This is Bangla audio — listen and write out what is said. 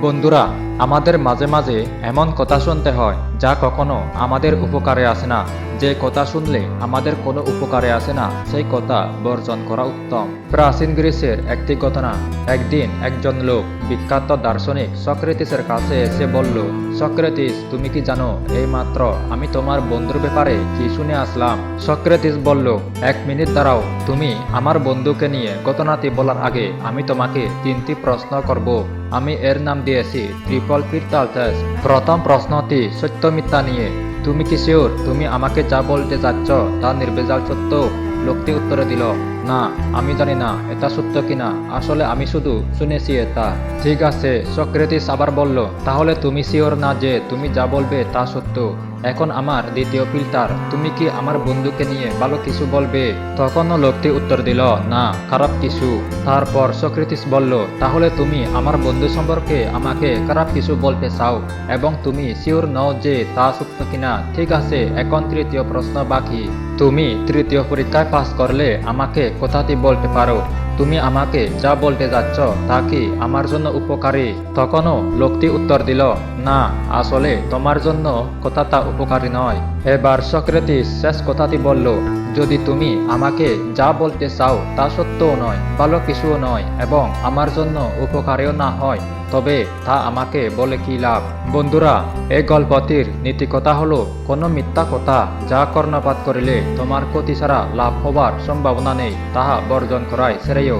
বন্ধুরা আমাদের মাঝে মাঝে এমন কথা শুনতে হয় যা কখনো আমাদের উপকারে আসে না। যে কথা শুনলে আমাদের কোনো উপকারে আসে না, সেই কথা বর্জন করা উত্তম। প্রাচীন গ্রিসের একটি ঘটনা, একদিন একজন লোক বিখ্যাত দার্শনিক সক্রেটিসের কাছে এসে বলল সক্রেটিস তুমি কি জানো, এই মাত্র আমি তোমার বন্ধুর ব্যাপারে কি শুনে আসলাম? সক্রেটিস বলল, এক মিনিট দাঁড়াও, তুমি আমার বন্ধুকে নিয়ে ঘটনাটি বলার আগে আমি তোমাকে তিনটি প্রশ্ন করব। আমি এর নাম দিয়েছি ট্রিপল পিটাল প্রথম প্রশ্নটি সত্য মিথ্যা নিয়ে। তুমি কি শিওর তুমি আমাকে যা বলতে চাচ্ছ তা নির্বেজাল সত্য? লোকটি উত্তরে দিল, না, আমি জানি না, এটা সত্য কিনা। আসলে আমি শুধু শুনেছি এটা। ঠিক আছে। সক্রেটিস আবার বলল, তাহলে তুমি শিওর না যে তুমি যা বলবে তা সত্য। এখন আমার দ্বিতীয় ফিল্টার, তুমি কি আমার বন্ধুকে নিয়ে ভালো কিছু বলবে? তখনও লোকটি উত্তর দিল, না, খারাপ কিছু। তারপর সক্রেটিস বলল, তাহলে তুমি আমার বন্ধু সম্পর্কে আমাকে খারাপ কিছু বলতে চাও এবং তুমি শিওর নও যে তা সত্য কিনা? ঠিক আছে, এখন তৃতীয় প্রশ্ন বাকি। তুমি তৃতীয় পরীক্ষায় পাস করলে আমাকে কথাটি বলতে পারো? তুমি আমাকে যা বলতে যাচ্ছ তা কি আমার জন্য উপকারী? তখনও লোকটি উত্তর দিল, না, আসলে তোমার জন্য কথাটা উপকারী নয়। এবার সক্রেটিস শেষ কথাটি বলল, যদি তুমি আমাকে যা বলতে চাও তা সত্যও নয়, ভালো কিছুও নয় এবং আমার জন্য উপকারীও না হয়, তবে তা আমাকে বলে কি লাভ? বন্ধুরা, এই গল্পটির নীতি কথা হলো কোনো মিথ্যা কথা যা কর্ণপাত করিলে তোমার ক্ষতি ছাড়া লাভ হবার সম্ভাবনা নেই, তাহা বর্জন করাই শ্রেয়।